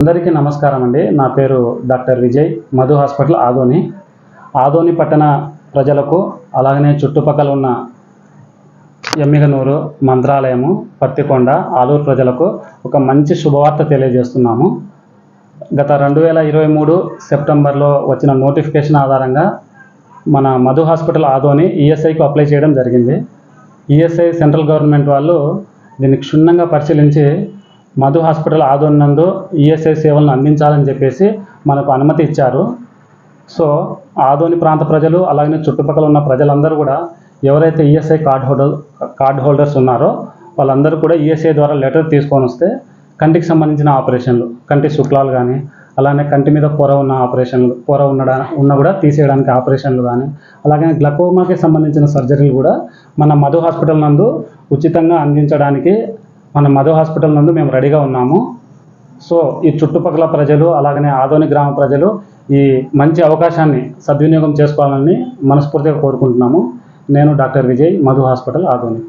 అందరికీ నమస్కారం అండి. నా పేరు డాక్టర్ విజయ్ మధు హాస్పిటల్ ఆదోని. ఆదోని పట్టణ ప్రజలకు అలాగనే చుట్టుపక్కల ఉన్న ఎమ్మిగనూరు మంత్రాలయము పత్తికొండ ఆలూరు ప్రజలకు ఒక మంచి శుభవార్త తెలియజేస్తున్నాము. గత రెండు వేల ఇరవై మూడు సెప్టెంబర్లో వచ్చిన నోటిఫికేషన్ ఆధారంగా మన మధు హాస్పిటల్ ఆదోని ఈఎస్ఐకి అప్లై చేయడం జరిగింది. ఈఎస్ఐ సెంట్రల్ గవర్నమెంట్ వాళ్ళు దీన్ని క్షుణ్ణంగా పరిశీలించి మధు హాస్పిటల్ ఆదోని నందు ఈఎస్ఐ సేవలను అందించాలని చెప్పేసి మనకు అనుమతి ఇచ్చారు. సో ఆదోని ప్రాంత ప్రజలు అలాగే చుట్టుపక్కల ఉన్న ప్రజలందరూ కూడా ఎవరైతే ESI card holder card holders ఉన్నారో వాళ్ళందరూ కూడా ఈఎస్ఐ ద్వారా లెటర్ తీసుకొని వస్తే కంటికి సంబంధించిన ఆపరేషన్లు కంటి శుక్లాలు కానీ అలానే కంటి మీద పొర ఉన్న ఆపరేషన్లు పొర ఉండడా ఉన్న కూడా తీసేయడానికి ఆపరేషన్లు కానీ అలాగే గ్లకోమాకి సంబంధించిన సర్జరీలు కూడా మన మధు హాస్పిటల్ నందు ఉచితంగా అందించడానికి మన మధు హాస్పిటల్ నందు మేము రెడీగా ఉన్నాము. సో ఈ చుట్టుపక్కల ప్రజలు అలాగనే ఆదోని గ్రామ ప్రజలు ఈ మంచి అవకాశాన్ని సద్వినియోగం చేసుకోవాలని మనస్ఫూర్తిగా కోరుకుంటున్నాము. నేను డాక్టర్ విజయ్ మధు హాస్పిటల్ ఆదోని.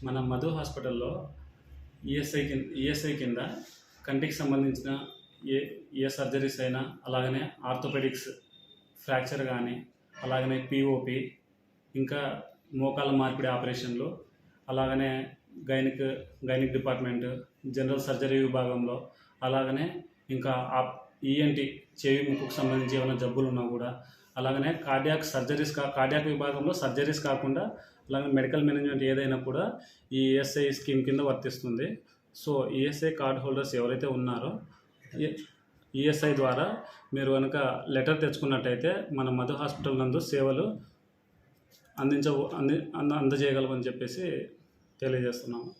మన మధు హాస్పిటల్లో ఈఎస్ఐ కింద ఈఎస్ఐ కింద కంటికి సంబంధించిన ఏ ఏ సర్జరీస్ అయినా అలాగనే ఆర్థోపెడిక్స్ ఫ్రాక్చర్ కానీ అలాగనే పిఓపి ఇంకా మోకాల మార్పిడి ఆపరేషన్లు అలాగనే gynaec gynaec department general surgery విభాగంలో అలాగనే ఇంకా ఈఎన్టీ చెవి ముక్కుకు సంబంధించి ఏమైనా జబ్బులు ఉన్నా కూడా అలాగనే కార్డియాక్ సర్జరీస్ కా కార్డియాక్ విభాగంలో సర్జరీస్ కాకుండా అలాగే మెడికల్ మేనేజ్మెంట్ ఏదైనా కూడా ఈ ఈఎస్ఐ స్కీమ్ కింద వర్తిస్తుంది. సో ఈఎస్ఐ కార్డ్ హోల్డర్స్ ఎవరైతే ఉన్నారో ఈఎస్ఐ ద్వారా మీరు కనుక లెటర్ తెచ్చుకున్నట్టయితే మన మధు హాస్పిటల్ నందు సేవలు అందించ అంది అంద అందజేయగలమని చెప్పేసి తెలియజేస్తున్నాము.